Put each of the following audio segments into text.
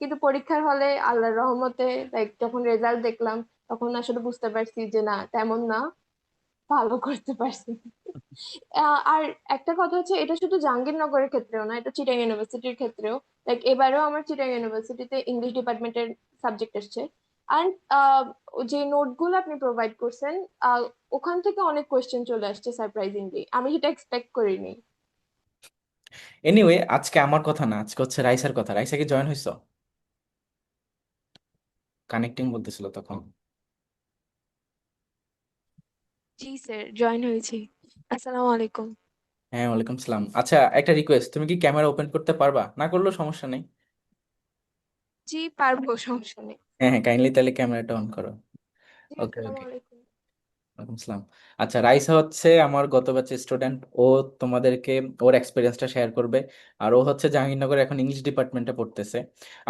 কিন্তু পরীক্ষার হলে আল্লাহর রহমতে লাইক যখন রেজাল্ট দেখলাম, তখন আসলে বুঝতে পারছি যে না, তেমন না, ভালো করতে পারছি। আর একটা কথা হচ্ছে, এটা শুধু জাহাঙ্গীরনগরের ক্ষেত্রেও না, এটা চিটাং ইউনিভার্সিটির ক্ষেত্রেও। লাইক এবারেও আমার চিটাং ইউনিভার্সিটিতে ইংলিশ ডিপার্টমেন্টের সাবজেক্ট এসছে। অ্যান্ড যে নোটগুলো আপনি প্রোভাইড করছেন ওখান থেকে অনেক কোয়েশ্চেন চলে আসছে সারপ্রাইজিংলি আমি সেটা এক্সপেক্ট করিনি। এনিওয়ে আজকে আমার কথা না, আজকে হচ্ছে রাইসার কথা। রাইসা কি জয়েন হয়েছো কানেক্টিং বলতেছিল তখন। জি স্যার জয়েন হয়েছি। আসসালামু আলাইকুম। হ্যাঁ ওয়ালাইকুম সালাম। আচ্ছা একটা রিকোয়েস্ট তুমি কি ক্যামেরা ওপেন করতে পারবা? না করলেও সমস্যা নেই। জি পারব সমস্যা নেই। হ্যাঁ হ্যাঁ কাইন্ডলি তাহলে ক্যামেরাটা অন করো। জি ওকে আসসালামু ওকে আলাইকুম। ওয়ালাইকুম আচ্ছা রাইসা হচ্ছে আমার গত ব্যাচের স্টুডেন্ট ও তোমাদেরকে ওর এক্সপিরিয়েন্সটা শেয়ার করবে। আর ও হচ্ছে জাহাঙ্গীরনগর এখন ইংলিশ ডিপার্টমেন্টে পড়তেছে।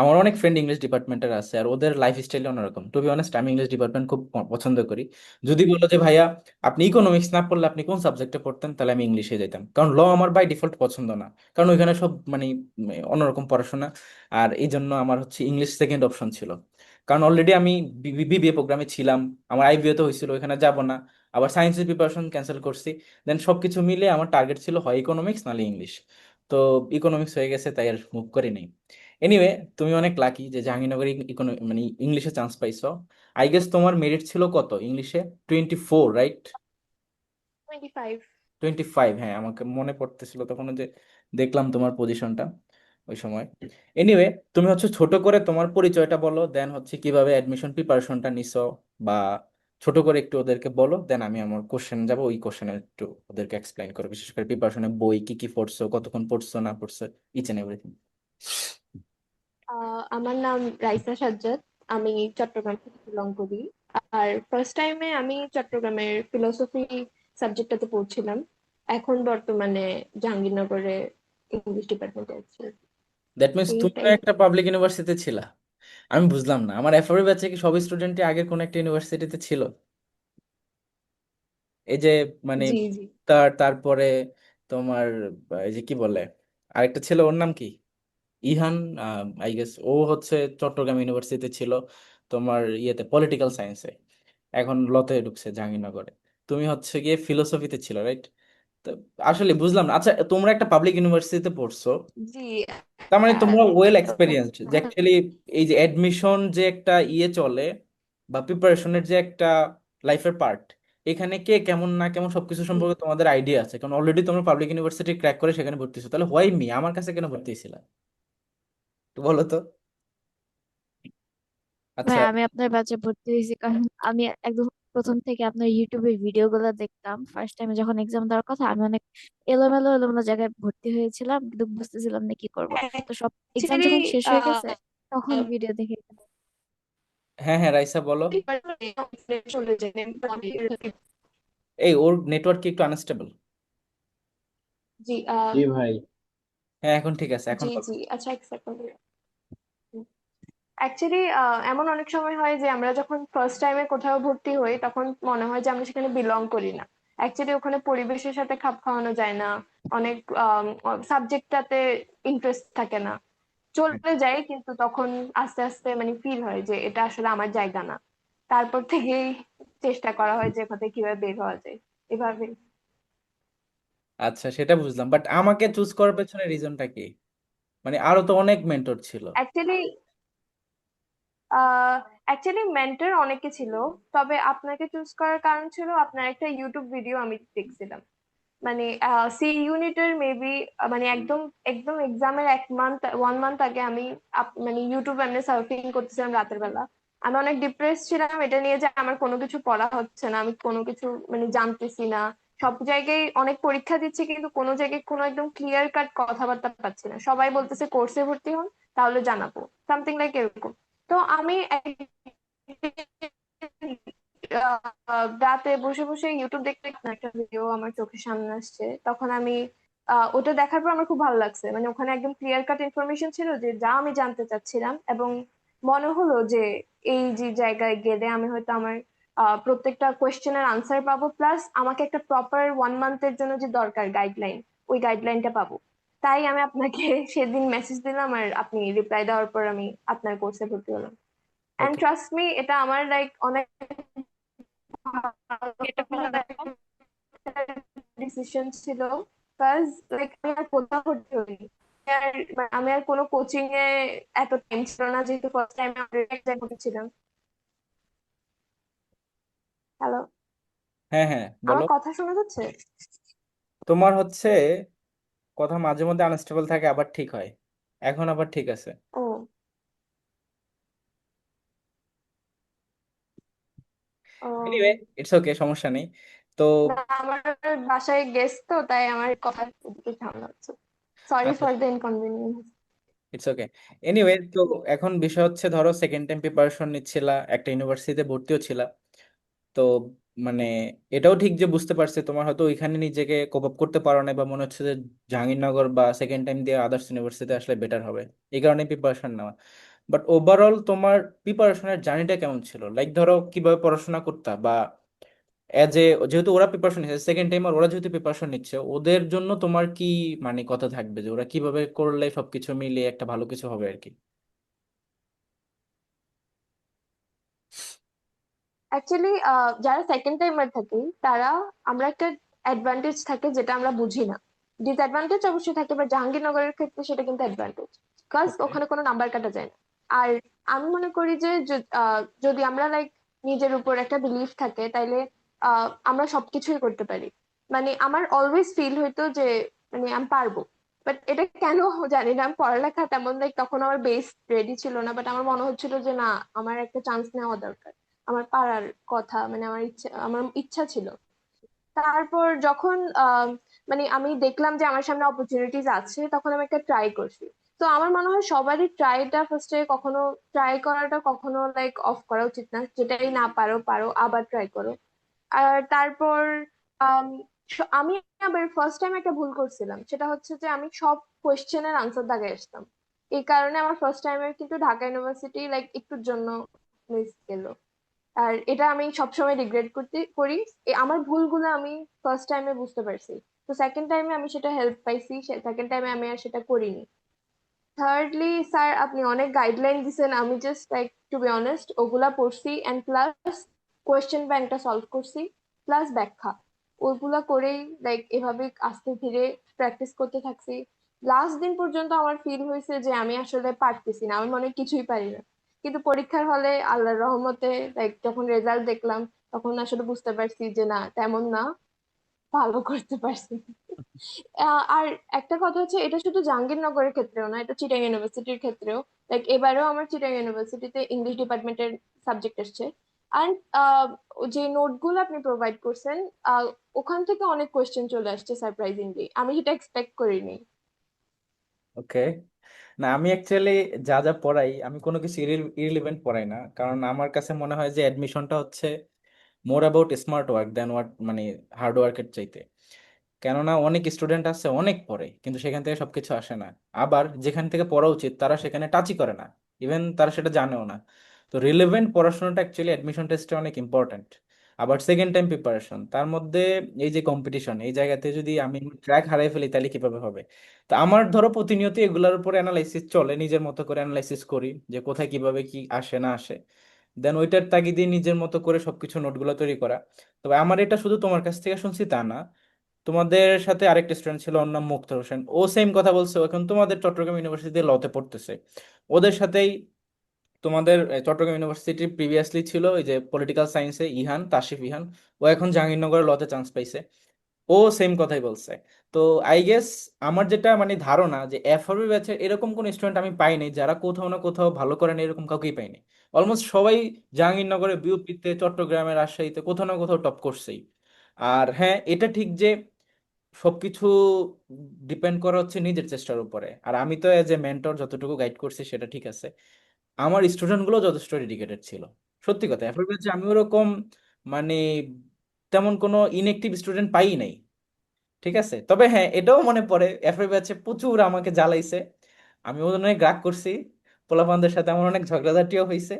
আমার অনেক ফ্রেন্ড ইংলিশ ডিপার্টমেন্টের আছে, আর ওদের লাইফ স্টাইল অন্যরকম। টু বি অনেস্ট আমি ইংলিশ ডিপার্টমেন্ট খুব পছন্দ করি। যদি বলো যে, ভাইয়া, আপনি ইকোনমিক্স না পড়লে আপনি কোন সাবজেক্টে পড়তেন? তাহলে আমি ইংলিশে যেতাম কারণ ল আমার বাই ডিফল্ট পছন্দ না। কারণ ওইখানে সব মানে অন্যরকম পড়াশোনা। আর এই জন্য আমার হচ্ছে ইংলিশ সেকেন্ড অপশন ছিল। কারণ অলরেডি আমি বিবিএ প্রোগ্রামে ছিলাম আমার আইবিএ তো হয়েছিল ওইখানে যাব না। আবার সায়েন্সের প্রিপারেশন ক্যান্সেল করছি। দেন সবকিছু মিলে আমার টার্গেট ছিল হয় ইকোনমিক্স নাহলে ইংলিশ তো ইকোনমিক্স হয়ে গেছে তাই আর মুভ করি নাই। এনিওয়ে তুমি অনেক লাকি যে জাহাঙ্গীরনগর ইকোনমি মানে ইংলিশে চান্স পাইছো। আই গেস তোমার মেরিট ছিল কত ইংলিশে twenty four right twenty five twenty five হ্যাঁ আমাকে মনে পড়তেছিল তখন যে দেখলাম তোমার পজিশনটা ওই সময়। এনিওয়ে তুমি হচ্ছে ছোট করে তোমার পরিচয়টা বলো দেন হচ্ছে কীভাবে অ্যাডমিশন প্রিপারেশনটা নিছো, বা ছোট করে একটু ওদেরকে বলো দেন আমি আমার কোশ্চেন যাব, ওই কোশ্চেনে একটু ওদেরকে এক্সপ্লেইন করো। বিশেষ করে প্রিপারেশনের বই কি কি পড়ছো, কতক্ষণ পড়ছো, না পড়ছো ইচ এন্ড এভরিথিং আমার নাম রাইসা সাজ্জাদ, আমি চট্টগ্রাম থেকে বিলং করি। আর ফার্স্ট টাইমে আমি চট্টগ্রামের ফিলোসফি সাবজেক্টটাতে পড়ছিলাম। এখন বর্তমানে জাহাঙ্গীরনগরে ইংলিশ ডিপার্টমেন্টে আছি। দ্যাট মিনস তুমিও এইটাই একটা পাবলিক ইউনিভার্সিটিতে ছিলা। আমি বুঝলাম না। আমার এফআরবি ব্যাচে কি সব স্টুডেন্টই আগে কোন একটা ইউনিভার্সিটিতে ছিল? এই যে মানে জি জি। তার তারপরে তোমার আহ, এই যে কি বলে? আরেকটা ছিল ওর নাম কি? ইহান আই গেস ও হচ্ছে চট্টগ্রাম ইউনিভার্সিটিতে ছিল তোমার ইয়েতে পলিটিক্যাল সায়েন্সে এখন লতে ঢুকছে জাহাঙ্গীরনগরে। তুমি হচ্ছে গিয়ে ফিলোসফিতে ছিল রাইট তো আসলে বুঝলাম না। আচ্ছা তোমরা একটা পাবলিক ইউনিভার্সিটিতে পড়ছো। জি। তার মানে তোমরা ওয়েল এক্সপেরিয়েন্সড যে অ্যাকচুয়ালি এই যে অ্যাডমিশন যে একটা ইয়ে চলে বা প্রিপারেশনের যে একটা লাইফের পার্ট এখানে কে কেমন না কেমন সবকিছু সম্পর্কে তোমাদের আইডিয়া আছে। কারণ অলরেডি তোমরা পাবলিক ইউনিভার্সিটি ক্র্যাক করে সেখানে ভর্তি হয়েছো। তাহলে হোয়াই মি আমার কাছে কেন ভর্তি হয়েছিল? একটু বলো তো। আচ্ছা। ভাই আমি আপনার ব্যাচে ভর্তি হয়েছি। কারণ আমি একদম প্রথম থেকে আপনার ইউটিউবের ভিডিও গুলো দেখতাম। ফার্স্ট টাইমে যখন এক্সাম দেওয়ার কথা আমি অনেক এলোমেলো এলোমেলো জায়গায় ভর্তি হয়েছিলাম কিন্তু বুঝতেছিলাম না কি করব। তো সব এক্সাম যখন শেষ হয়ে গেছে তখন ভিডিও দেখে হ্যাঁ হ্যাঁ রাইসা বলো। এই ওর নেটওয়ার্ক কি একটু আনস্টেবল জি জি ভাই। হ্যাঁ এখন ঠিক আছে এখন জি জি আচ্ছা এক সেকেন্ড অ্যাকচুয়ালি এমন অনেক সময় হয় যে আমরা যখন ফার্স্ট টাইমে কোথাও ভর্তি হই তখন মনে হয় যে আমরা সেখানে বিলং করি না। অ্যাকচুয়ালি ওখানে পরিবেশের সাথে খাপ খাওয়ানো যায় না। অনেক সাবজেক্টটাতে ইন্টারেস্ট থাকে না। চলে যায় কিন্তু তখন আস্তে আস্তে মানে ফিল হয় যে এটা আসলে আমার জায়গা না। তারপর থেকেই চেষ্টা করা হয় যে কোথায় কীভাবে বের হওয়া যায়। এভাবে। আচ্ছা সেটা বুঝলাম। বাট আমাকে চুজ করার পেছনে রিজনটা কি? মানে আরও তো অনেক মেন্টর ছিল। অ্যাকচুয়ালি অ্যাকচুয়ালি মেন্টর অনেকে ছিল, তবে আপনাকে চুজ করার কারণ ছিল আপনার একটা ইউটিউব ভিডিও আমি দেখছিলাম। মানে সি ইউনিটের মেবি মানে একদম একদম এক্সামের এক মান্থ ওয়ান মান্থ আগে আমি মানে ইউটিউব এমনি সার্ফিং করতেছিলাম রাতের বেলা। আমি অনেক ডিপ্রেস ছিলাম, এটা নিয়ে যে আমার কোনো কিছু পড়া হচ্ছে না, আমি কোনো কিছু মানে জানতেছি না। সব জায়গায় অনেক পরীক্ষা দিচ্ছি, কিন্তু কোনো জায়গায় কোনো একদম ক্লিয়ার কাট কথাবার্তা পাচ্ছি না। সবাই বলতেছে কোর্সে ভর্তি হন, তাহলে জানাব। সামথিং লাইক এরকম। তো আমি রাতে বসে বসে ইউটিউব দেখতে একটা ভিডিও আমার চোখের সামনে আসছে। তখন আমি ওটা দেখার পর আমার খুব ভালো লাগছে। মানে ওখানে একদম ক্লিয়ার কাট ইনফরমেশন ছিল যে যা আমি জানতে চাচ্ছিলাম এবং মনে হলো যে এই যে জায়গায় গেলে আমি হয়তো আমার প্রত্যেকটা কোয়েশ্চেনের আনসার পাবো। প্লাস আমাকে একটা প্রপার ওয়ান মান্থের জন্য যে দরকার গাইডলাইন ওই গাইডলাইনটা পাবো। তাই আমি আপনাকে সেদিন মেসেজ দিলাম আর আপনি রিপ্লাই দেওয়ার পর আমি আপনার কোর্সে ভর্তি হলাম। এন্ড ট্রাস্ট মি এটা আমার লাইক অনেক ডিসিশন ছিল। বিকজ লাইক আমি আর কোথাও ভর্তি হইনি। মানে আমি আর কোনো কোচিং এ এত টাইম ছিল না যেহেতু ফার্স্ট টাইম আমি এক্সাম ছিলাম হ্যালো হ্যাঁ হ্যাঁ আমার বলো কথা শোনা যাচ্ছে? তোমার হচ্ছে কথা মাঝে মধ্যে আনস্টেবল থাকে আবার ঠিক হয়। এখন আবার ঠিক আছে। ও। ও। এনিওয়ে ইটস ওকে সমস্যা নেই। তো না আমার বাসায় গেস্ট তো তাই আমার কথা একটু ঝামেলা হচ্ছে সরি আচ্ছা। For the inconvenience it's okay anyway তো এখন বিষয় হচ্ছে ধরো সেকেন্ড টাইম প্রিপারেশন নিচ্ছিলা একটা ইউনিভার্সিটিতে ভর্তিও ছিলা। তো মানে এটাও ঠিক যে বুঝতে পারছি, তোমার হয়তো ওইখানে নিজেকে কোপ আপ করতে পারো না বা মনে হচ্ছে যে জাহাঙ্গীরনগর বা সেকেন্ড টাইম দিয়ে আদার্স ইউনিভার্সিটিতে আসলে বেটার হবে। এই কারণে প্রিপারেশন নেওয়া। বাট ওভারঅল তোমার প্রিপারেশনের জার্নিটা কেমন ছিল? লাইক ধরো কীভাবে পড়াশোনা করতা বা এজ এ যেহেতু ওরা প্রিপারেশন নিচ্ছে সেকেন্ড টাইম আর ওরা যেহেতু প্রিপারেশন নিচ্ছে, ওদের জন্য তোমার কি মানে কথা থাকবে যে ওরা কীভাবে করলে সবকিছু মিলিয়ে একটা ভালো কিছু হবে আর কি? অ্যাকচুয়ালি যারা সেকেন্ড টাইমার থাকে তারা আমরা একটা অ্যাডভান্টেজ থাকে যেটা আমরা বুঝি না। ডিসঅ্যাডভান্টেজ অবশ্যই থাকে বা জাহাঙ্গীরনগরের ক্ষেত্রে সেটা কিন্তু অ্যাডভান্টেজ বিকজ ওখানে কোনো নাম্বার কাটা যায় না। আর আমি মনে করি যে যদি আমরা লাইক নিজের উপর একটা বিলিফ থাকে তাইলে আহ, আমরা সবকিছুই করতে পারি। মানে আমার অলওয়েজ ফিল হইতো যে মানে আমি পারব। বাট এটা কেন জানি না আমি পড়ালেখা তেমন লাইক তখন আমার বেস রেডি ছিল না বাট আমার মনে হচ্ছিল যে না আমার একটা চান্স নেওয়া দরকার। আমার পারার কথা মানে আমার ইচ্ছা আমার ইচ্ছা ছিল। তারপর যখন মানে আমি দেখলাম যে আমার সামনে অপরচুনিটিস আছে তখন আমি একটা ট্রাই করছি। তো আমার মনে হয় সবারই ট্রাইটা ফার্স্টে কখনো ট্রাই করাটা কখনো লাইক অফ করা উচিত না। যেটাই না পারো পারো আবার ট্রাই করো। আর তারপর আম, আবার ফার্স্ট টাইম একটা ভুল করছিলাম। সেটা হচ্ছে যে আমি সব কোয়েশ্চেনের আনসার দাগে আসতাম। এই কারণে আমার ফার্স্ট টাইমে কিন্তু ঢাকা ইউনিভার্সিটি লাইক একটুর জন্য মিস গেল। আর এটা আমি সবসময় রিগ্রেট করতে, করি। আমার ভুলগুলো আমি ফার্স্ট টাইমে বুঝতে পারছি। তো সেকেন্ড টাইমে আমি সেটা হেল্প পাইছি সেকেন্ড টাইমে আমি আর সেটা করিনি। থার্ডলি স্যার আপনি অনেক গাইডলাইন দিছেন। আমি just like to be honest ওগুলা পড়ছি এন্ড প্লাস কোয়েশ্চেন ব্যাংকটা সলভ করছি প্লাস ব্যাখ্যা। ওইগুলা করেই লাইক এভাবে আস্তে ধীরে প্র্যাকটিস করতে থাকছি। লাস্ট দিন পর্যন্ত আমার ফিল হয়েছে যে আমি আসলে পারতেছি না। আমি মনে কিছুই পারি না। কিন্তু পরীক্ষার হলে আল্লাহর রহমতে লাইক যখন রেজাল্ট দেখলাম, তখন আসলে বুঝতে পারছি যে না, তেমন না, ভালো করতে পারছি। আর একটা কথা হচ্ছে, এটা শুধু জাহাঙ্গীরনগরের ক্ষেত্রেও না, এটা চিটাং ইউনিভার্সিটির ক্ষেত্রেও। লাইক এবারেও আমার চিটাং ইউনিভার্সিটিতে ইংলিশ ডিপার্টমেন্টের সাবজেক্ট এসছে। অ্যান্ড যে নোটগুলো আপনি প্রোভাইড করছেন ওখান থেকে অনেক কোয়েশ্চেন চলে আসছে সারপ্রাইজিংলি আমি সেটা এক্সপেক্ট করিনি। ওকে না, আমি অ্যাকচুয়ালি যা যা পড়াই, আমি কোনো কিছু ইরিলেভেন্ট পড়াই না। কারণ আমার কাছে মনে হয় যে অ্যাডমিশনটা হচ্ছে more about smart work then work মানে হার্ড ওয়ার্কের চাইতে। কেননা অনেক স্টুডেন্ট আছে, অনেক পড়ে, কিন্তু সেখান থেকে সবকিছু আসে না। আবার যেখান থেকে পড়া উচিত, তারা সেখানে টাচই করে না। ইভেন তারা সেটা জানেও না। তো রিলেভেন্ট পড়াশোনাটা অ্যাকচুয়ালি অ্যাডমিশন টেস্টে অনেক ইম্পর্ট্যান্ট আবার সেকেন্ড টাইম প্রিপারেশন তার মধ্যে এই যে কম্পিটিশন এই জায়গাতে যদি আমি ট্র্যাক হারাই ফেলি তাহলে কীভাবে হবে? তো আমার ধরো প্রতিনিয়ত এগুলোর উপর অ্যানালাইসিস চলে, নিজের মতো করে অ্যানালাইসিস করি যে কোথায় কীভাবে কি আসে, না আসে। দেন ওইটার তাগিদে নিজের মতো করে সবকিছু নোটগুলো তৈরি করা। তবে আমার এটা শুধু তোমার কাছ থেকে শুনছি তা না, তোমাদের সাথে আরেকটা স্টুডেন্ট ছিল, ওর নাম মুক্তা হোসেন। ও সেম কথা বলছে এখন তোমাদের চট্টগ্রাম ইউনিভার্সিটিতে লতে পড়তেছে। ওদের সাথেই তোমাদের চট্টগ্রাম ইউনিভার্সিটি প্রিভিয়াসলি ছিল ওই যে পলিটিক্যাল সায়েন্সে ইহান, তাসিফ ইহান। ও এখন জাহাঙ্গীরনগরের লতে চান্স পাইছে। ও সেম কথাই বলছে। তো আই গেস আমার যেটা মানে ধারণা যে এফআরবি ব্যাচের এরকম কোন স্টুডেন্ট আমি পাইনি যারা কোথাও না কোথাও ভালো করেন এরকম কাউকেই পাইনি অলমোস্ট সবাই জাহাঙ্গীরনগরে বিউপিতে চট্টগ্রামে রাজশাহীতে কোথাও না কোথাও টপ করছেই। আর হ্যাঁ এটা ঠিক যে সবকিছু ডিপেন্ড করা হচ্ছে নিজের চেষ্টার উপরে। আর আমি তো এজ এ মেন্টর যতটুকু গাইড করছি সেটা ঠিক আছে। আমার স্টুডেন্টগুলো যথেষ্ট ডেডিকেটেড ছিল। সত্যি কথা এফআর ব্যাচে আমি ওরকম মানে তেমন কোনো ইনএক্টিভ স্টুডেন্ট পাই নাই। ঠিক আছে? তবে হ্যাঁ এটাও মনে পড়ে এফআই ব্যাচে প্রচুর আমাকে জ্বালাইছে। আমি অনেক রাগ করছি, পোলাপানদের সাথে আমার অনেক ঝগড়াঝাটিও হয়েছে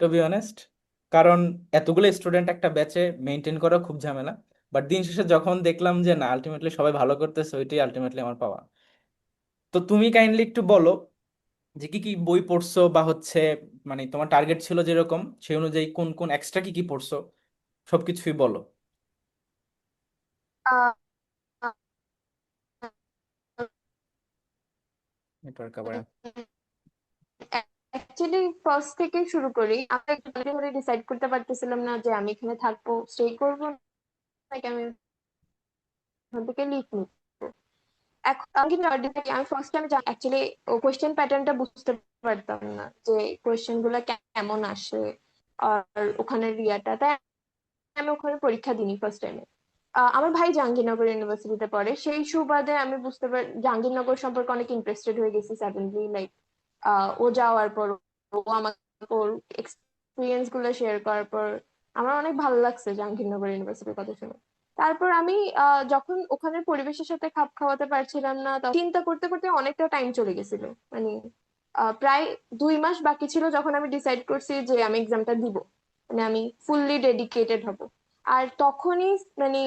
টু বি অনেস্ট কারণ এতগুলো স্টুডেন্ট একটা ব্যাচে মেনটেন করা খুব ঝামেলা। বাট দিন শেষে যখন দেখলাম যে না আলটিমেটলি সবাই ভালো করতেছে, ওইটাই আলটিমেটলি আমার পাওয়া। তো তুমি কাইন্ডলি একটু বলো যে কি কি বই পড়ছো বা হচ্ছে মানে তোমার টার্গেট ছিল যেরকম সেই অনুযায়ী কোন কোন এক্সট্রা কি কি পড়ছো সবকিছুই বলো। আহ নেটওয়ার্ক আবার অ্যাকচুয়ালি ফার্স্ট থেকে শুরু করি। আমি একটু ধরে ডিসাইড করতে পারতেছিলাম না যে আমি এখানে থাকব স্টে করব নাকি আমি ওখান থেকে লিভ নিবো। এখন আমি ফার্স্ট টাইম অ্যাকচুয়ালি কোয়েশ্চেন প্যাটার্নটা বুঝতে পারতাম না যে কোয়েশ্চেনগুলা কেমন আসে আর ওখানের রিয়াটা। তাই আমি ওখানে পরীক্ষা দিইনি ফার্স্ট টাইমে আমার ভাই জাহাঙ্গীরনগর ইউনিভার্সিটিতে পড়ে, সেই সুবাদে আমি বুঝতে পার, জাহাঙ্গীরনগর সম্পর্কে অনেক ইন্টারেস্টেড হয়ে গেছি সাডেনলি লাইক ও যাওয়ার পর, ও আমাকে ওর এক্সপিরিয়েন্সগুলো শেয়ার করার পর, আমার অনেক ভালো লাগছে জাহাঙ্গীরনগর ইউনিভার্সিটির কথা শুনে। তারপর আমি যখন ওখানের পরিবেশের সাথে খাপ খাওয়াতে পারছিলাম না চিন্তা করতে করতে অনেকটা টাইম চলে গেছিল। মানে প্রায় দুই মাস বাকি ছিল যখন আমি ডিসাইড করছি যে আমি এক্সামটা দিব। মানে আমি ফুললি ডেডিকেটেড হব। আর তখনই মানে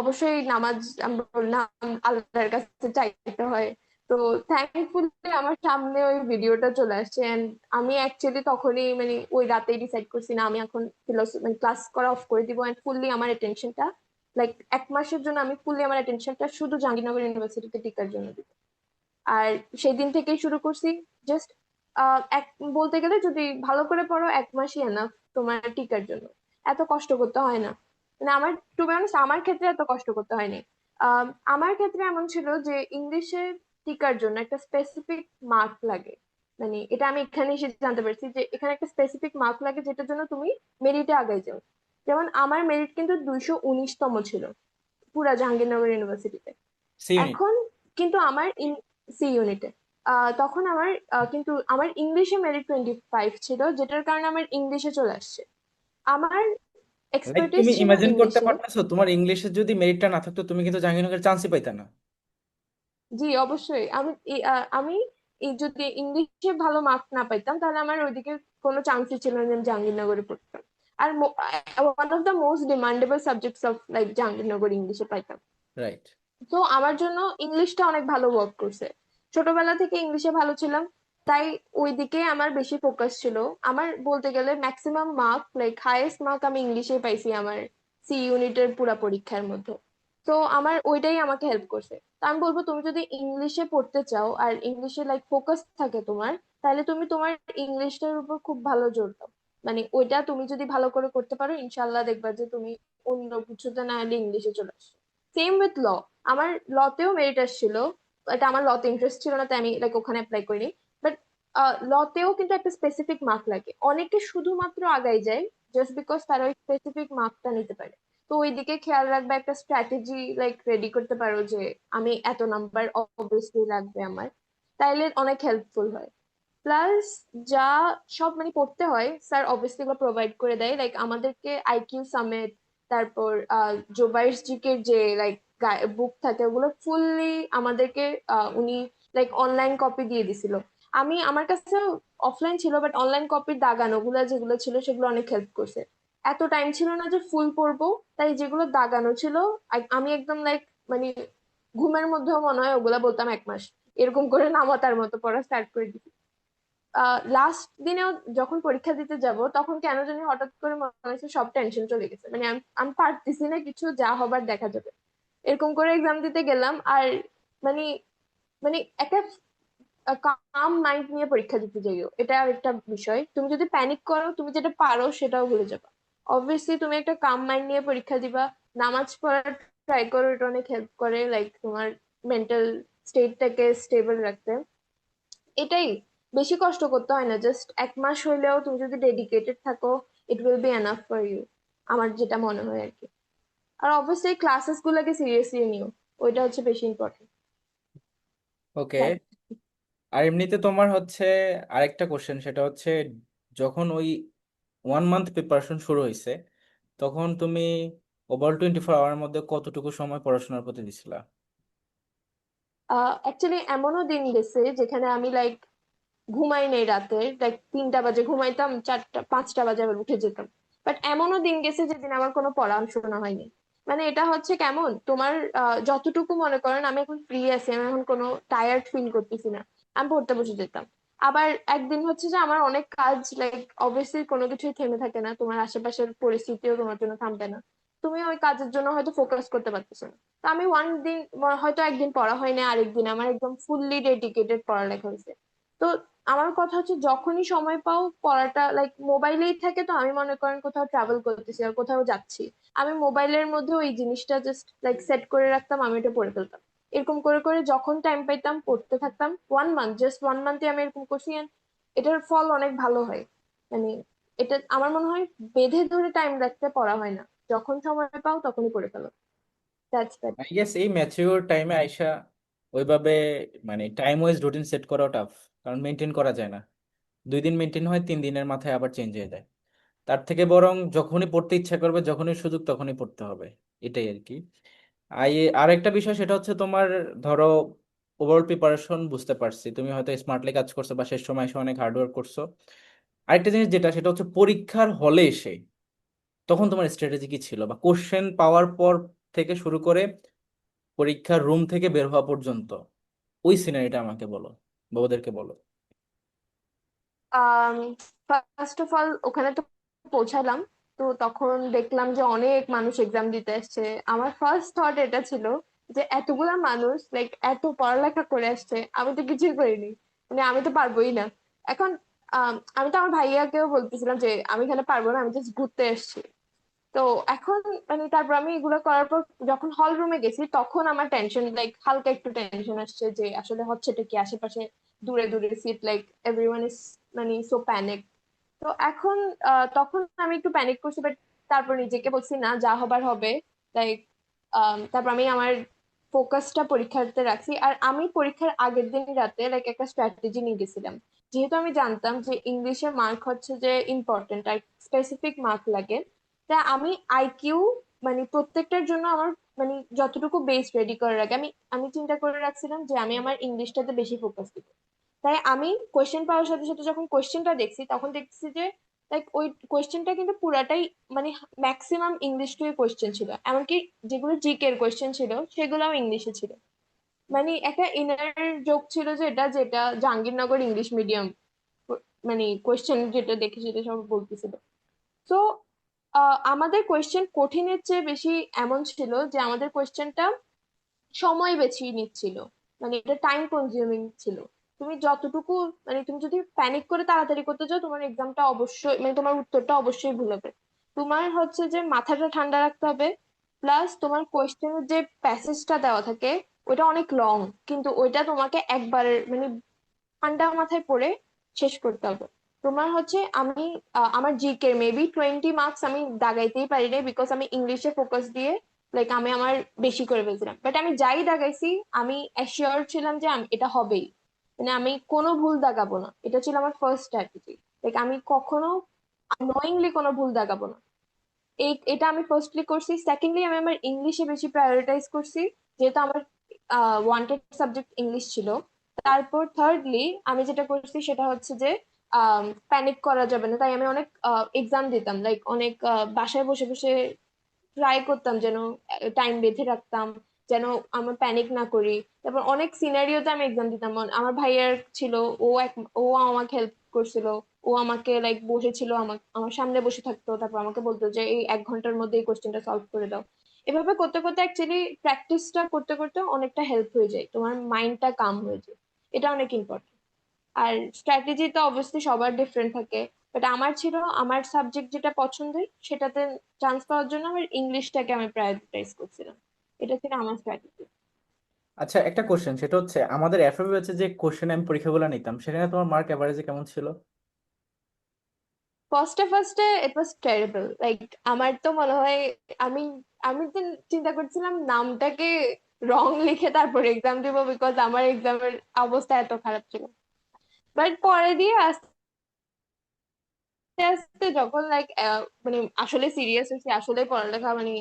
অবশ্যই নামাজ আমরা বললাম আল্লাহর কাছে চাইতে হয়। তো থ্যাঙ্কফুলি আমার সামনে ওই ভিডিওটা চলে আসছে এন্ড আমি অ্যাকচুয়ালি তখনই মানে ওই রাতেই ডিসাইড করছি না, আমি এখন মানে ক্লাস করা অফ করে দিব অ্যান্ড ফুললি আমার অ্যাটেনশনটা লাইক এক মাসের জন্য আমি ফুললি আমার অ্যাটেনশনটা শুধু জাহাঙ্গীরনগর ইউনিভার্সিটিতে টিকার জন্য দিব। আর সেই দিন থেকেই শুরু করছি জাস্ট এক, বলতে গেলে যদি ভালো করে পড়ো, এক মাসই এনাফ তোমার টিকার জন্য। এত কষ্ট করতে হয় না। মানে আমার টু আমার ক্ষেত্রে এত কষ্ট করতে হয়নি। আমার ক্ষেত্রে এমন ছিল যে ইংলিশে টিকার জন্য একটা স্পেসিফিক মার্ক লাগে। মানে এটা আমি এখানে এসে জানতে পারছি যে এখানে একটা স্পেসিফিক মার্ক লাগে যেটার জন্য তুমি মেরিটে আগাই যাও। যেমন আমার মেরিট কিন্তু দুইশো উনিশতম ছিল পুরা জাহাঙ্গীরনগর ইউনিভার্সিটিতে এখন কিন্তু আমার সি ইউনিটে তখন আমার কিন্তু আমার ইংলিশে মেরিট টোয়েন্টি ফাইভ ছিল যেটার কারণে আমার ইংলিশে চলে আসছে। আমার এক্সপার্টিস তুমি ইমাজিন করতে ইংলিশে পারতেছো তোমার ইংলিশের যদি মেরিটটা না থাকতো তুমি কিন্তু জাহাঙ্গীরনগরের চান্সই পাইতা না। জি অবশ্যই। আমি আমি যদি ইংলিশে ভালো মার্ক না পাইতাম তাহলে আমার ওইদিকে কোনো চান্সই ছিল না আমি জাহাঙ্গীরনগরে পড়তাম। আর one of the most demandable subjects of like Jahangirnagar ইংলিশে পাইতাম। রাইট তো আমার জন্য ইংলিশটা অনেক ভালো ওয়ার্ক করছে। ছোটবেলা থেকে ইংলিশে ভালো ছিলাম তাই ওইদিকে আমার বেশি ফোকাস ছিল। আমার বলতে গেলে maximum mark like highest mark আমি ইংলিশে পাইছি আমার সি ইউনিটের পুরা পরীক্ষার মধ্যে। তো আমার ওইটাই আমাকে হেল্প করছে। তো আমি বলব, তুমি যদি ইংলিশে পড়তে চাও আর ইংলিশে লাইক ফোকাস থাকে তোমার, তাহলে তুমি তোমার ইংলিশটার উপর খুব ভালো জোর দাও। মানে ওইটা তুমি যদি ভালো করে করতে পারো ইনশাল্লাহ দেখবা যে তুমি অন্য কিছুতে না হলে ইংলিশে চলে আসছো সেম উইথ ল আমার লতেও মেরিট আসছিল এটা আমার লতে ইন্টারেস্ট ছিল না, তাই আমি লাইক ওখানে অ্যাপ্লাই করিনি। বাট লতেও কিন্তু একটা স্পেসিফিক মার্ক লাগে। অনেকে শুধুমাত্র আগাই যায় জাস্ট বিকজ তারা ওই স্পেসিফিক মার্কটা নিতে পারে। তো ওইদিকে খেয়াল রাখবে একটা স্ট্র্যাটেজি লাইক রেডি করতে পারো যে আমি এত নাম্বার অবভিয়াসলি লাগবে আমার। তাইলে অনেক হেল্পফুল হয়। প্লাস যা সব মানে পড়তে হয় স্যার অবভিয়াসলি এগুলো প্রোভাইড করে দেয়। লাইক আমাদেরকে আইকিউ সামিট তারপর জোবাইস জিকের যে লাইক বুক থাকে, ওগুলো ফুললি আমাদেরকে উনি লাইক অনলাইন কপি দিয়ে দিছিল। আমি, আমার কাছে অফলাইন ছিল বাট অনলাইন কপির দাগানো গুলো যেগুলো ছিল, সেগুলো অনেক হেল্প করছে। এত টাইম ছিল না যে ফুল পড়ব তাই যেগুলো দাগানো ছিল আমি একদম লাইক মানে ঘুমের মধ্যেও মনে হয় ওগুলা বলতাম এক মাস। এরকম করে নামাতার মতো পড়া স্টার্ট করে দিই লাস্ট দিনেও যখন পরীক্ষা দিতে যাব, তখন কেন জানি হঠাৎ করে মনে সব টেনশন চলে গেছে। মানে আমি পারতেছি না কিছু, যা হবার দেখা যাবে। এরকম করে এক্সাম দিতে গেলাম, আর মানে মানে একটা কাম মাইন্ড নিয়ে পরীক্ষা দিতে যাইও। এটা একটা বিষয়। তুমি যদি প্যানিক করো, তুমি যেটা পারো সেটাও ভুলে যাবে। অবভিয়াসলি তুমি একটা কাম মাইন্ড নিয়ে পরীক্ষা দিবা। নামাজ পড়ার ট্রাই করো এটা অনেক হেল্প করে লাইক তোমার মেন্টাল স্টেটটাকে স্টেবল রাখতে। এটাই বেশি কষ্ট করতে হয় না জাস্ট এক মাস হইলেও তুমি যদি ডেডিকেটেড থাকো it will be enough for you আমার যেটা মনে হয় আর কি। আর অবশ্যই ক্লাসেস গুলোকে সিরিয়াসলি নিও ওইটা হচ্ছে বেশি ইম্পর্টেন্ট ওকে আর এমনিতে তোমার হচ্ছে আরেকটা কোশ্চেন সেটা হচ্ছে যখন ওই ওয়ান মান্থ প্রিপারেশন শুরু হয়েছে তখন তুমি ওভার টোয়েন্টি ফোর আওয়ারের মধ্যে কতটুকু সময় পড়াশোনার প্রতি দিছিলা? অ্যাকচুয়ালি এমনও দিন গেছে যেখানে আমি লাইক ঘুমাই নেই রাতে লাইক তিনটা বাজে ঘুমাইতাম, চারটা, পাঁচটা বাজে আবার উঠে যেতাম। বাট এমনও দিন গেছে যেদিন আমার কোনো পড়াশোনা হয়নি। মানে এটা হচ্ছে কেমন, তোমার যতটুকু মনে করেন আমি এখন ফ্রি আছি, আমি এখন কোনো টায়ার্ড ফিল করতেছি না। আমি পড়তে বসে যেতাম। আবার একদিন হচ্ছে যে আমার অনেক কাজ লাইক অবভিয়াসলি কোনো কিছুই থেমে থাকে না। তোমার আশেপাশের পরিস্থিতিও তোমার জন্য থামবে না। তুমি ওই কাজের জন্য হয়তো ফোকাস করতে পারতেছো না। তো আমি ওয়ান দিন হয়তো একদিন পড়া হয়নি আরেকদিন আমার একদম ফুললি ডেডিকেটেড পড়ালেখা হয়েছে। তো আমার কথা হচ্ছে যখনই সময় পাও পড়াটা লাইক মোবাইলেই থাকে তো আমি মনে করেন কোথাও ট্রাভেল করতেছি আর কোথাও যাচ্ছি। আমি মোবাইলের মধ্যে ওই জিনিসটা জাস্ট লাইক সেট করে রাখতাম, আমি এটা পড়ে ফেলতাম। এরকম করে করে যখন টাইম পাইতাম, পড়তে থাকতাম ওয়ান মান্থ জাস্ট ওয়ান মান্থে আমি এরকম করছি এটার ফল অনেক ভালো হয়। মানে এটা আমার মনে হয় বেঁধে ধরে টাইম রাখতে পড়া হয় না। যখন সময় পাও তখনই পড়ে ফেলো। এই ম্যাচিওর টাইমে আইসা ওইভাবে মানে টাইম ওয়াইজ রুটিন সেট করা টাফ কারণ মেনটেন করা যায় না। দুই দিন মেনটেন হয়, তিন দিনের মাথায় আবার চেঞ্জ হয়ে যায়। তার থেকে বরং যখনই পড়তে ইচ্ছা করবে, যখনই সুযোগ তখনই পড়তে হবে। এটাই আর কি। আই আর একটা বিষয় সেটা হচ্ছে তোমার ধরো ওভারঅল প্রিপারেশন বুঝতে পারছি। তুমি হয়তো স্মার্টলি কাজ করছ বা শেষ সময় এসে অনেক হার্ডওয়ার্ক করছ। আরেকটা জিনিস যেটা, সেটা হচ্ছে পরীক্ষার হলে এসে তখন তোমার স্ট্র্যাটেজি কি ছিল বা কোশ্চেন পাওয়ার পর থেকে শুরু করে পরীক্ষার রুম থেকে বের হওয়া পর্যন্ত ওই সিনারিটা আমাকে বলো বা ওদেরকে বলো। ফার্স্ট অফ অল ওখানে তো পৌঁছালাম। তো তখন দেখলাম যে অনেক মানুষ এক্সাম দিতে আসছে। আমার ফার্স্ট থট এটা ছিল যে এতগুলা মানুষ লাইক এত পড়ালেখা করে আসছে আমি তো কিছুই করিনি। মানে আমি তো পারবোই না। এখন আম, তো আমার ভাইয়াকেও বলতেছিলাম যে আমি এখানে পারব না আমি জাস্ট ঘুরতে এসেছি তো এখন মানে তারপর আমি এগুলো করার পর যখন হল রুমে গেছি তখন আমার টেনশন লাইক হালকা একটু টেনশন আসছে যে আসলে হচ্ছেটা কি? আশেপাশে দূরে দূরে সিট লাইক এভরিওয়ান ইজ মানে সো প্যানিক তো এখন তখন আমি একটু প্যানিক করছি বাট তারপর নিজেকে বলছি, না, যা হবার হবে। লাইক তারপর আমি আমার ফোকাসটা পরীক্ষাতে রাখছি। আর আমি পরীক্ষার আগের দিন রাতে লাইক একটা স্ট্র্যাটেজি নিয়ে গেছিলাম। যেহেতু আমি জানতাম যে ইংলিশের মার্ক হচ্ছে যে ইম্পর্টেন্ট আর স্পেসিফিক মার্ক লাগে, তা আমি আইকিউ মানে প্রত্যেকটার জন্য আমার মানে যতটুকু বেস রেডি করার আগে, আমি আমি চিন্তা করে রাখছিলাম যে আমি আমার ইংলিশটাতে বেশি ফোকাস দিব। তাই আমি কোয়েশ্চেন পাওয়ার সাথে সাথে যখন কোয়েশ্চেনটা দেখছি, তখন দেখছি যে লাইক ওই কোয়েশ্চেনটা কিন্তু পুরাটাই মানে ম্যাক্সিমাম ইংলিশ টু কোয়েশ্চেন ছিল। এমনকি যেগুলো জিকে এর কোয়েশ্চেন ছিল, সেগুলোও ইংলিশে ছিল। মানে একটা ইনার জোক ছিল যে এটা, যেটা জাহাঙ্গীরনগর ইংলিশ মিডিয়াম মানে কোয়েশ্চেন যেটা দেখে সেটা সব বলতেছিল। তো আমাদের কোয়েশ্চেন কঠিনের চেয়ে বেশি এমন ছিল যে আমাদের কোয়েশ্চেনটা সময় বেশি নিচ্ছিল। মানে এটা টাইম কনজিউমিং ছিল। তুমি যতটুকু মানে তুমি যদি প্যানিক করে তাড়াতাড়ি করতে চাও, তোমার এক্সামটা অবশ্যই মানে তোমার উত্তরটা অবশ্যই ভুল হবে। তোমার হচ্ছে যে মাথাটা ঠান্ডা রাখতে হবে প্লাস তোমার কোয়েশ্চেনের যে প্যাসেজটা দেওয়া থাকে, ওইটা অনেক লং কিন্তু ওইটা তোমাকে একবারের মানে ঠান্ডা মাথায় পড়ে শেষ করতে হবে। তোমার হচ্ছে আমি আমার জিকে মেবি টোয়েন্টি মার্কস আমি দাগাইতেই পারি নাই বিকজ আমি ইংলিশে ফোকাস দিয়ে লাইক আমি আমার বেশি করে ফেলছিলাম বাট আমি যাই দাগাইছি, আমি অ্যাসিওর ছিলাম যে এটা হবেই। মানে আমি কোনো ভুল দাগাবো না। এটা ছিল আমার ফার্স্ট স্ট্র্যাটেজি লাইক আমি কখনো নয়িংলি কোনো ভুল দাগাবো না। এই, এটা আমি ফার্স্টলি করছি। সেকেন্ডলি আমি আমার ইংলিশে বেশি প্রায়োরিটাইজ করছি, যেহেতু আমার ওয়ান্টেড সাবজেক্ট ইংলিশ ছিল। তারপর থার্ডলি আমি যেটা করছি সেটা হচ্ছে যে প্যানিক করা যাবে না। তাই আমি অনেক এক্সাম দিতাম। লাইক অনেক বাসায় বসে বসে ট্রাই করতাম যেন টাইম বেঁধে রাখতাম। যেন আমার প্যানিক না করি। তারপর অনেক সিনারিওতে আমি এক্সাম দিতাম। আমার ভাইয়ার ছিল, ও এক, ও আমাকে হেল্প করছিল। ও আমাকে লাইক বসেছিল আমার আমার সামনে বসে থাকতো। তারপর আমাকে বলতো যে, এই এক ঘণ্টার মধ্যে এই কোশ্চেনটা সলভ করে দাও। এভাবে করতে করতে অ্যাকচুয়ালি প্র্যাকটিসটা করতে করতে অনেকটা হেল্প হয়ে যায়। তোমার মাইন্ডটা কাম হয়ে যায়। এটা অনেক ইম্পর্টেন্ট আর স্ট্র্যাটেজি তো অবশ্যই সবার ডিফারেন্ট থাকে। বাট আমার ছিল, আমার সাবজেক্ট যেটা পছন্দের, সেটাতে চান্স পাওয়ার জন্য আমার ইংলিশটাকে আমি প্রায়োরিটাইজ করছিলাম। এটা ছিল আমার স্ট্র্যাটেজি আচ্ছা একটা কোশ্চেন সেটা হচ্ছে আমাদের এফএফ হচ্ছে যে কোশ্চেন আমি পরীক্ষাগুলো নিতাম সেখানে তোমার মার্ক এভারেজে কেমন ছিল? ফার্স্টে ফার্স্টে ইট ওয়াজ টেরিবল লাইক আমার তো মনে হয় আমি আমি তো চিন্তা করছিলাম নামটাকে রং লিখে তারপর এক্সাম দিব বিকজ আমার এক্সামের অবস্থা এত খারাপ ছিল। বাট পরে দিয়ে আস্তে আস্তে যখন লাইক মানে আসলে সিরিয়াস হয়েছি আসলে পড়ালেখা মানে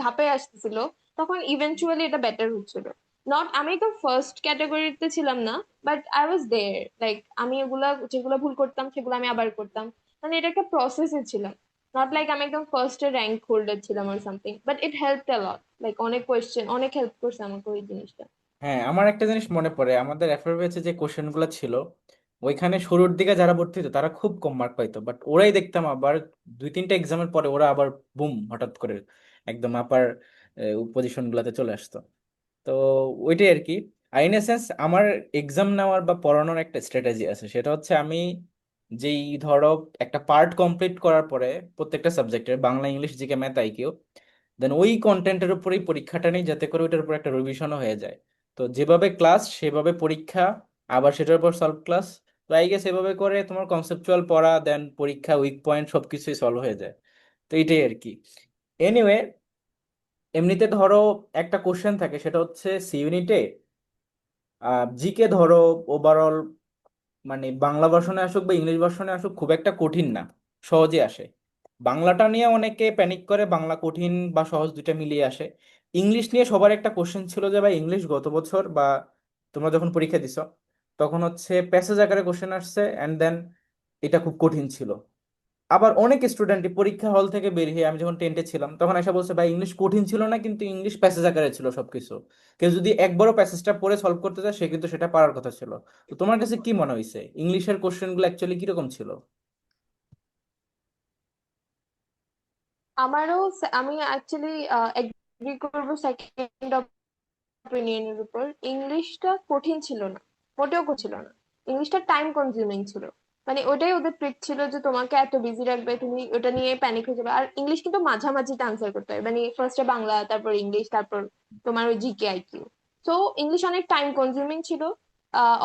ধাপে আসতেছিল তখন ইভেনচুয়ালি এটা বেটার হচ্ছিল। নট আমি একদম ফার্স্ট ক্যাটাগরিতে ছিলাম না but I was there like আমি এগুলা, যেগুলো ভুল করতাম, সেগুলো আমি আবার করতাম। মানে এটা একটা প্রসেসে ছিলাম। নট লাইক আমি একদম ফার্স্টে র্যাঙ্ক হোল্ডার ছিলাম আর something but it helped a lot like অনেক কোয়েশ্চেন অনেক হেল্প করছে আমাকে ওই জিনিসটা। হ্যাঁ আমার একটা জিনিস মনে পড়ে, আমাদের ব্যাচে যে কোশ্চেনগুলো ছিল, ওইখানে শুরুর দিকে যারা ভর্তি হতো, তারা খুব কম মার্ক পাইতো বাট ওরাই দেখতাম আবার দুই তিনটা এক্সামের পরে ওরা আবার বুম হঠাৎ করে, একদম আপার পজিশন গুলাতে চলে আসতো। তো ওইটাই আর কি। আর ইন সেন্স আমার এক্সাম নেওয়ার বা পড়ানোর একটা স্ট্র্যাটেজি আছে। সেটা হচ্ছে আমি যেই ধরো একটা পার্ট কমপ্লিট করার পরে প্রত্যেকটা সাবজেক্টের Bangla, English, GK math IQ then ওই কন্টেন্টের উপরেই পরীক্ষাটা নেই যাতে করে ওইটার উপর একটা রিভিশনও হয়ে যায়। তো যেভাবে ক্লাস সেভাবে পরীক্ষা, আবার সেটার উপর সলভ ক্লাস তো আই গেস এভাবে করে তোমার কনসেপচুয়াল পড়া দেন পরীক্ষা উইক পয়েন্ট সবকিছুই সলভ হয়ে যায়। তো এটাই আর কি। এনিওয়ে এমনিতে ধরো একটা কোশ্চেন থাকে, সেটা হচ্ছে সি ইউনিটে জিকে ধরো ওভারঅল মানে বাংলা ভার্সনে আসুক বা ইংলিশ ভার্সনে আসুক খুব একটা কঠিন না, সহজে আসে। বাংলাটা নিয়ে অনেকে প্যানিক করে, বাংলা কঠিন বা সহজ দুইটা মিলিয়ে আসে। ইংলিশ নিয়ে সবার একটা কোশ্চেন ছিল যে, ভাই ইংলিশ গত বছর বা তোমরা যখন পরীক্ষা দিছ, তখন হচ্ছে প্যাসেজ আকারে কোশ্চেন আসছে অ্যান্ড দেন এটা খুব কঠিন ছিল। আবার অনেক স্টুডেন্টই পরীক্ষা হল থেকে বের হয়ে আমি যখন টেন্টে ছিলাম, তখন এসে বলছে, ভাই ইংলিশ কঠিন ছিল না, কিন্তু ইংলিশ প্যাসেজ আকারে ছিল সবকিছু। কেউ যদি একবারও প্যাসেজটা পড়ে সলভ করতে চায়, সে কিন্তু সেটা পারার কথা ছিল। তো তোমার কাছে কি মনে হয়েছে? ইংলিশের কোশ্চেনগুলো অ্যাকচুয়ালি কীরকম ছিল? আমারও আমি অ্যাকচুয়ালি এগ্রি করব সেকেন্ড অপিনিয়নের উপর। ইংলিশটা কঠিন ছিল না, মোটেও কঠিন ছিল না। ইংলিশটা টাইম কনজিউমিং ছিল। মানে ওটাই ওদের ট্রিক ছিল যে তোমাকে এত বিজি রাখবে, তুমি ওটা নিয়ে প্যানিক হয়ে যাবে। আর ইংলিশ কিন্তু মাঝামাঝিতে আনসার করতে হয়। মানে ফার্স্টে বাংলা, তারপর ইংলিশ তারপর তোমার ওই জিকে আইকিউ তো ইংলিশ অনেক টাইম কনজিউমিং ছিল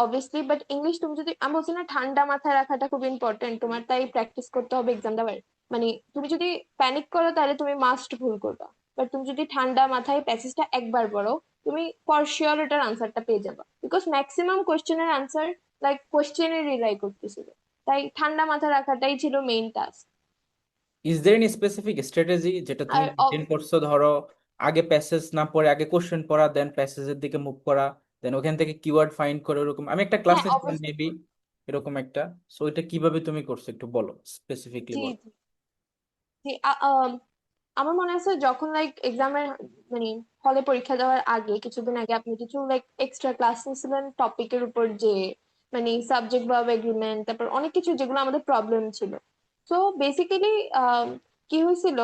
অবভিয়াসলি বাট ইংলিশ তুমি যদি, আমি বলছি না ঠান্ডা মাথায় রাখাটা খুব ইম্পর্টেন্ট তোমার তাই প্র্যাকটিস করতে হবে এক্সাম দেওয়ার। মানে তুমি যদি প্যানিক করো, তাহলে তুমি মাস্ট ভুল করবা। বাট তুমি যদি ঠান্ডা মাথায় প্যাসেজটা একবার পড়ো, তুমি ফর শিওর এটার আনসারটা পেয়ে যাবা। বিকজ ম্যাক্সিমাম কোয়েশ্চেনের আনসার লাইক কোশ্চেনে রিলাই করতেছিল। তাই ঠান্ডা মাথা রাখাটাই ছিল main task is there any specific strategy যেটা তুমি আর মেনটেন করছ? ধরো আগে প্যাসেজ না পড়ে আগে কোশ্চেন পড়া দেন প্যাসেজের দিকে মুভ করা দেন ওখান থেকে কিওয়ার্ড ফাইন্ড করে ওরকম। আমি একটা ক্লাস হ্যাঁ নিয়েছিলাম অবশ্যই। মেবি এরকম একটা। সো এটা কীভাবে তুমি করছ একটু বলো স্পেসিফিকলি জি বলো। জি। জি আ- আম, আমার মনে আছে যখন লাইক এক্সামের মানে হলে পরীক্ষা দেওয়ার আগে কিছুদিন আগে আপনি কিছু লাইক এক্সট্রা ক্লাস নিয়েছিলেন টপিকের উপর যে মানে সাবজেক্ট ভার্ব এগ্রিমেন্ট তারপর অনেক কিছু যেগুলো আমাদের প্রবলেম ছিল। তো বেসিক্যালি কি হয়েছিল?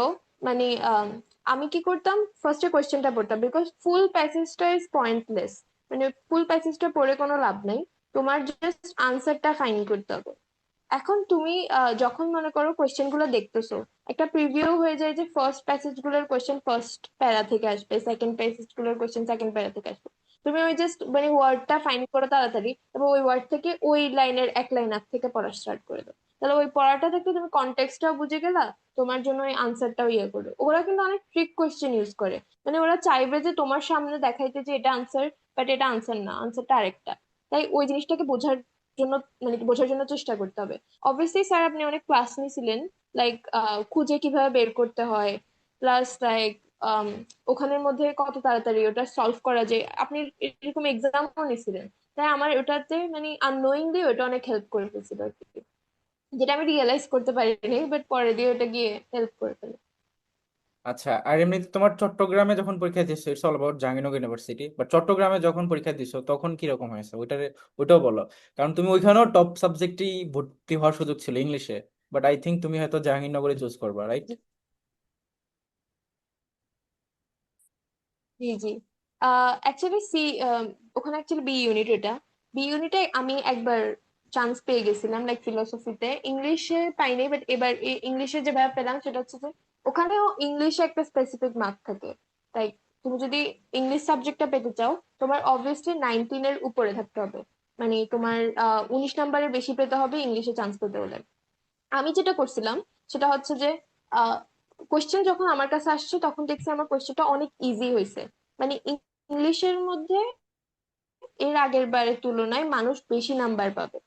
মানে আম, কি করতাম? ফার্স্টে কোয়েশ্চেনটা পড়তাম বিকজ ফুল প্যাসেজটা ইজ পয়েন্টলেস মানে ফুল প্যাসেজটা পড়ে কোনো লাভ নেই। তোমার জাস্ট আনসারটা ফাইন্ড করতে হবে। এখন তুমি যখন মনে করো কোয়েশ্চেনগুলো দেখতেছো একটা প্রিভিউ হয়ে যায় যে ফার্স্ট প্যাসেজগুলোর কোয়েশ্চেন ফার্স্ট প্যারা থেকে আসবে সেকেন্ড প্যাসেজগুলোর কোয়েশ্চেন সেকেন্ড প্যারা থেকে আসবে। তুমি ওই জাস্ট মানে ওয়ার্ডটা ফাইন্ড করো তাড়াতাড়ি এবং ওই ওয়ার্ড থেকে ওই লাইনের এক লাইন আগ থেকে পড়া স্টার্ট করে দাও। তাহলে ওই পড়াটা থেকে তুমি কনটেক্সটটাও বুঝে গেলা, তোমার জন্য ওই আনসারটাও ইয়ে করবে। ওরা কিন্তু অনেক ট্রিক কোয়েশ্চেন ইউজ করে। মানে ওরা চাইবে যে তোমার সামনে দেখাইতে যে এটা আনসার বাট এটা আনসার না আনসারটা আরেকটা। তাই ওই জিনিসটাকে বোঝার জন্য মানে বোঝার জন্য চেষ্টা করতে হবে। অবভিয়াসলি স্যার আপনি অনেক ক্লাস নিয়েছিলেন লাইক খুঁজে কীভাবে বের করতে হয় প্লাস লাইক ওখানের মধ্যে কত তাড়াতাড়ি ওটা সলভ করা যায়? আপনি এরকম এক্সামও নিয়েছিলেন তাই আমার ওটাতে মানে আননোয়িংলি ওটা অনেক হেল্প করে ফেলছিল আর কি। যেটা আমি রিয়েলাইজ করতে পারিনি বাট পরে দিয়ে ওটা গিয়ে হেল্প করে ফেলে। আচ্ছা আর এমনিতে তোমার চট্টগ্রামে যখন পরীক্ষা দিছো it's all about Jahangirnagar university বা চট্টগ্রামে যখন পরীক্ষা দিছো তখন কীরকম হয়েছে? ওইটারে, ওইটাও বলো। কারণ তুমি ওইখানেও টপ সাবজেক্টেই ভর্তি হওয়ার সুযোগ ছিল ইংলিশে বাট আই থিঙ্ক তুমি হয়তো জাহাঙ্গীরনগরে চুজ করবা রাইট জি জি। অ্যাকচুয়ালি সি ওখানে অ্যাকচুয়ালি বি ইউনিট এটা। বি ইউনিটে আমি একবার চান্স পেয়ে গেছিলাম লাইক ফিলোসফিতে ইংলিশে পাইনি বাট এবার ইংলিশে যেভাবে পেলাম, সেটা হচ্ছে যে ওখানেও ইংলিশে একটা স্পেসিফিক মার্ক থাকে। তাই তুমি যদি ইংলিশ সাবজেক্টটা পেতে চাও, তোমার অবভিয়াসলি নাইনটিনের উপরে থাকতে হবে। মানে তোমার উনিশ নাম্বারের বেশি পেতে হবে ইংলিশে চান্স পেতে হলে। আমি যেটা করছিলাম, সেটা হচ্ছে যে কোশ্চেন যখন আমার কাছে আসছে, তখন দেখছি আমার কোশ্চেনটা অনেক ইজি হয়েছে। মানে ইংলিশের মধ্যে এর আগের বারের তুলনায় মানুষ বেশি নাম্বার পাবে।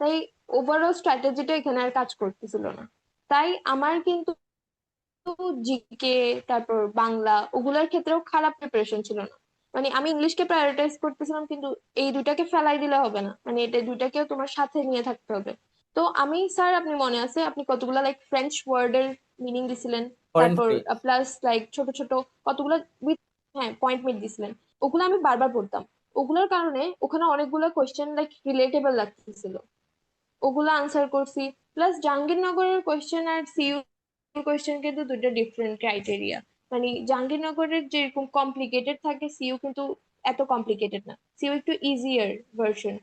তাই ওভারঅল স্ট্র্যাটেজিটা এখানে আর কাজ করতেছিল না। তাই আমার কিন্তু জিকে তারপর বাংলা ওগুলোর ক্ষেত্রেও খারাপ প্রিপারেশন ছিল না। মানে আমি ইংলিশকে প্রায়োরিটাইজ করতেছিলাম, কিন্তু এই দুটাকে ফেলাই দিলে হবে না। মানে এটা দুটাকেও তোমার সাথে নিয়ে থাকতে হবে। তো আমি স্যার আপনি মনে আছে, আপনি কতগুলো লাইক ফ্রেঞ্চ ওয়ার্ডের মিনিং দিছিলেন। তারপর প্লাস লাইক ছোট ছোট কতগুলো উইথ হ্যাঁ পয়েন্ট মেট দিছিলেন। ওগুলো আমি বারবার পড়তাম। ওগুলোর কারণে ওখানে অনেকগুলো কোয়েশ্চেন লাইক রিলেটেবল লাগতেছিল। ওগুলো আনসার করছি। প্লাস জাহাঙ্গীরনগরের কোয়েশ্চেন আর সিইউ কোয়েশ্চেন কিন্তু দুটো ডিফারেন্ট ক্রাইটেরিয়া মানে জাহাঙ্গীরনগরের যেরকম কমপ্লিকেটেড থাকে সিইউ কিন্তু এত কমপ্লিকেটেড না। সিইউ একটু ইজিয়ার ভার্সন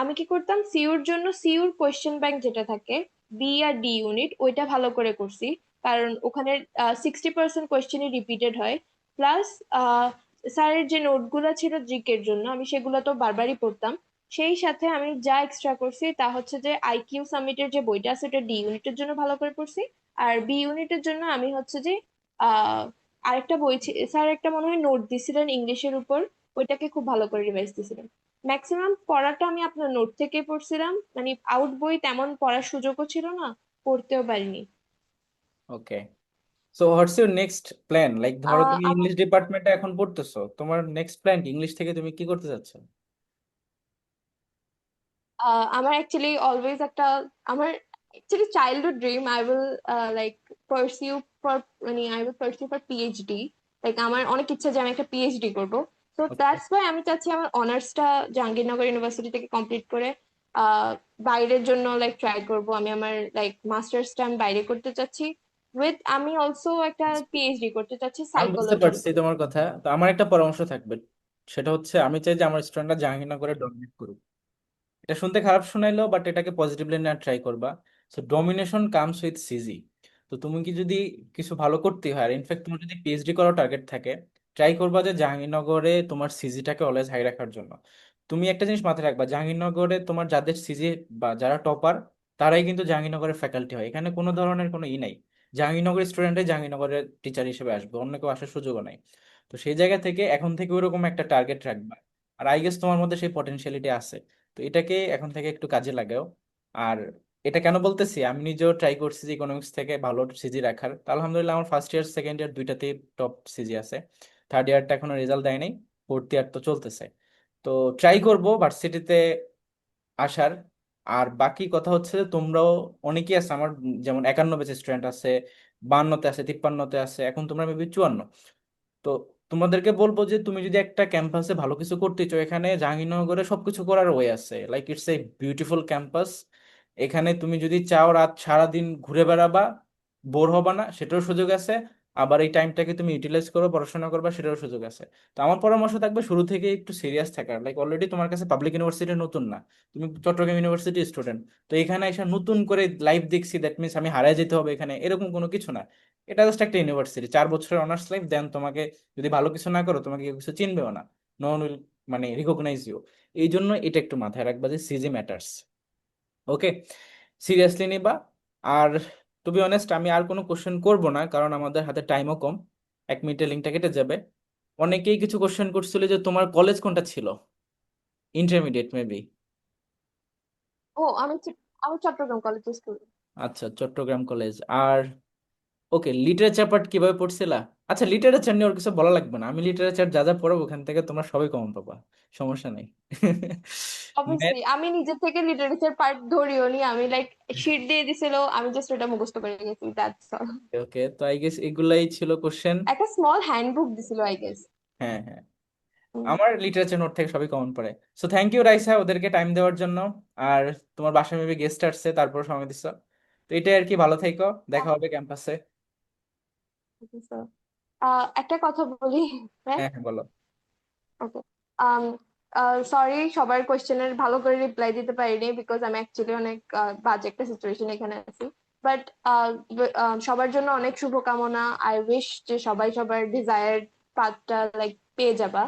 আমি কি করতাম? সিইউর জন্য সিইউর কোয়েশ্চেন ব্যাংক যেটা থাকে বি আর ডি ইউনিট ওইটা ভালো করে করছি। কারণ ওখানে সিক্সটি পার্সেন্ট কোয়েশ্চেনই রিপিটেড হয়। প্লাস স্যারের যে নোটগুলো ছিল জিকের জন্য, আমি সেগুলো তো বারবারই পড়তাম। সেই সাথে আমি যা এক্সট্রা করছি তা হচ্ছে যে আইকিউ সামিটের যে বইটা আছে, ওটা ডি ইউনিটের জন্য ভালো করে পড়ছি। আর বি ইউনিটের জন্য আমি হচ্ছে যে আরেকটা বই স্যার একটা মনে হয় নোট দিছিলেন ইংলিশের উপর, ওইটাকে খুব ভালো করে রিভাইজ দিছিলেন। ম্যাক্সিমাম পড়াটা আমি আপনার নোট থেকে পড়ছিলাম। মানে আউট বই তেমন পড়ার সুযোগও ছিল না পড়তেও পারিনি। Okay so what's your next plan like ধরো তুমি ইংলিশ ডিপার্টমেন্টে এখন পড়তেছো তোমার নেক্সট প্ল্যান কি? ইংলিশ থেকে তুমি কি করতে চাচ্ছ? আমার অ্যাকচুয়ালি অলওয়েজ একটা আমার actually childhood dream I will like pursue for মানে I will pursue for PhD like আমার অনেক ইচ্ছা যে আমি একটা পিএইচডি করব। তো দ্যাটস ওয়াই আমি চাচ্ছি আমার অনার্সটা জাহাঙ্গীরনগর ইউনিভার্সিটি থেকে কমপ্লিট করে আহ বাইরের জন্য লাইক ট্রাই করব। আমি আমার লাইক মাস্টার্সটা আমি বাইরে করতে চাচ্ছি। উইথ আমি অলসো একটা পিএইচডি করতে চাচ্ছি বুঝতে পারছি তোমার কথা। তো আমার একটা পরামর্শ থাকবে। সেটা হচ্ছে আমি চাই যে আমার স্টুডেন্টরা জাহাঙ্গীরনগরে ডমিনেট করুক। এটা শুনতে খারাপ শোনাইলেও বাট এটাকে পজিটিভলি নেওয়ার ট্রাই করবা। So domination comes with CG তো তুমি কি যদি কিছু ভালো করতে হয় আর ইনফ্যাক্ট তোমার যদি পিএইচডি করার টার্গেট থাকে ট্রাই করবা যে জাহাঙ্গীরনগরে তোমার সিজিটাকে অলওয়েজ হাই রাখার জন্য। তুমি একটা জিনিস মাথায় রাখবা, জাহাঙ্গীরনগরে তোমার যাদের সিজি বা যারা টপার তারাই কিন্তু জাহাঙ্গীরনগরের ফ্যাকাল্টি হয়। এখানে কোনো ধরনের কোনো ই নাই। জাহাঙ্গীরনগরের স্টুডেন্টরাই জাহাঙ্গীরনগরের টিচার হিসেবে আসবে, অন্য কেউ আসার সুযোগও নাই। তো সেই জায়গা থেকে এখন থেকে ওইরকম একটা টার্গেট রাখবা। আর আই গেস তোমার মধ্যে সেই পটেনশিয়ালিটি আছে। তো এটাকে এখন থেকে একটু কাজে লাগাও। আর এটা কেন বলতেছি? আমি নিজেও ট্রাই করছি যে ইকোনমিক্স থেকে ভালো সিজি রাখার। আলহামদুলিল্লাহ, আমার ফার্স্ট ইয়ার সেকেন্ড ইয়ার দুইটাতেই টপ সিজি আছে। থার্ড ইয়ারটা এখনও রেজাল্ট দেয় নাই ফোর্থ ইয়ার তো চলতেছে। তো ট্রাই করব ভার্সিটিতে আসার। আর বাকি কথা হচ্ছে যে তোমরাও অনেকেই আছে, আমার যেমন একান্ন ব্যাচের স্টুডেন্ট আছে, বান্নতে আছে, তিপ্পান্নতে আছে, এখন তোমরা মেবি চুয়ান্ন। তো তোমাদেরকে বলব যে তুমি যদি একটা ক্যাম্পাসে ভালো কিছু করতে চাও, এখানে জাহাঙ্গীরনগরে সবকিছু করার ওয়ে আছে। Like it's a beautiful campus এখানে তুমি যদি চাও রাত সারাদিন ঘুরে বেড়াবা, বোর হবা না, সেটারও সুযোগ আছে। আবার এই টাইমটাকে তুমি ইউটিলাইজ করো, পড়াশোনা করবা, সেটারও সুযোগ আছে। তো আমার পরামর্শ থাকবে শুরু থেকে একটু সিরিয়াস থাকার লাইক অলরেডি তোমার কাছে পাবলিক ইউনিভার্সিটি নতুন না। তুমি চট্টগ্রাম ইউনিভার্সিটি স্টুডেন্ট তো এখানে এসে নতুন করে লাইফ দেখছি দ্যাট মিনস আমি হারায় যেতে হবে এখানে। এরকম কোনো কিছু না। এটা জাস্ট একটা ইউনিভার্সিটি চার বছরের অনার্স লাইফ দেন তোমাকে যদি ভালো কিছু না করো, তোমাকে কিছু চিনবেও না। নো ওয়ান উইল মানে রিকগনাইজ ইউ এই জন্য এটা একটু মাথায় রাখবা যে সিজি ম্যাটার্স ওকে সিরিয়াসলি নিবা। আর টু বি অনেস্ট আমি আর কোনো কোশ্চেন করব না কারণ আমাদের হাতে টাইমও কম। এক মিনিটে লিঙ্কটা কেটে যাবে। অনেকেই কিছু কোশ্চেন করছিল যে তোমার কলেজ কোনটা ছিল? ইন্টারমিডিয়েট মেবি ও আমি আমি চট্টগ্রাম কলেজে আচ্ছা চট্টগ্রাম কলেজ আর ওকে লিটারেচার পার্ট কীভাবে পড়ছিলা? আচ্ছা লিটারেচার নিয়ে ওর কিছু বলা লাগবে না। আমি লিটারেচার যা যা পড়াবো ওখান থেকে তোমরা সবাই কমন পাবা। সমস্যা নেই। অবভিয়াসলি আমি নিজে থেকে লিটারেচার পার্ট ধরিও নি। আমি লাইক শিট দিয়ে দিছিল আমি জাস্ট ওটা মুখস্থ করে গেছি দ্যাটস অল ওকে তো আই গেস এগুলাই ছিল কোশ্চেন একটা স্মল হ্যান্ডবুক দিছিল আই গেস হ্যাঁ হ্যাঁ। আমার লিটারেচার নোট থেকে সবই কমন পড়ে। সো থ্যাংক ইউ রাইসা ওদেরকে টাইম দেওয়ার জন্য। আর তোমার বাসায় মেবি গেস্ট আসছে তারপর সময় দিছো। তো এটাই আর কি ভালো থেকো। দেখা হবে ক্যাম্পাসে একটা কথা বলি হ্যাঁ? হ্যাঁ হ্যাঁ বলো। ওকে সরি সবার কোয়েশ্চেনের ভালো করে রিপ্লাই দিতে পারিনি বিকজ আমি অ্যাকচুয়ালি অনেক বাজে একটা সিচুয়েশন এখানে আছি। বাট সবার জন্য অনেক শুভকামনা। আই উইশ যে সবাই সবার ডিজায়ার্ড পাথটা লাইক পেয়ে যাবা।